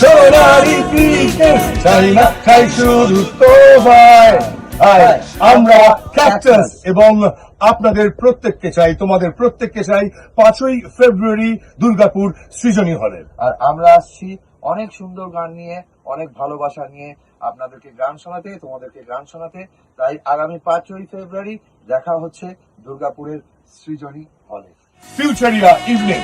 সোনালি cricket চাই না চাই শুধু তোমায়। আমরা ক্যাক্টাস এবং আপনাদের প্রত্যেককে চাই তোমাদের প্রত্যেককে চাই পাঁচই ফেব্রুয়ারি দুর্গাপুর সৃজনী হলে। আর আমরা আসছি অনেক সুন্দর গান নিয়ে অনেক ভালোবাসা নিয়ে আপনাদেরকে গান শোনাতে তোমাদেরকে গান শোনাতে। তাই আগামী পাঁচই ফেব্রুয়ারি দেখা হচ্ছে দুর্গাপুরের সৃজনী হলে। ফিউচারিয়া ইভিনিং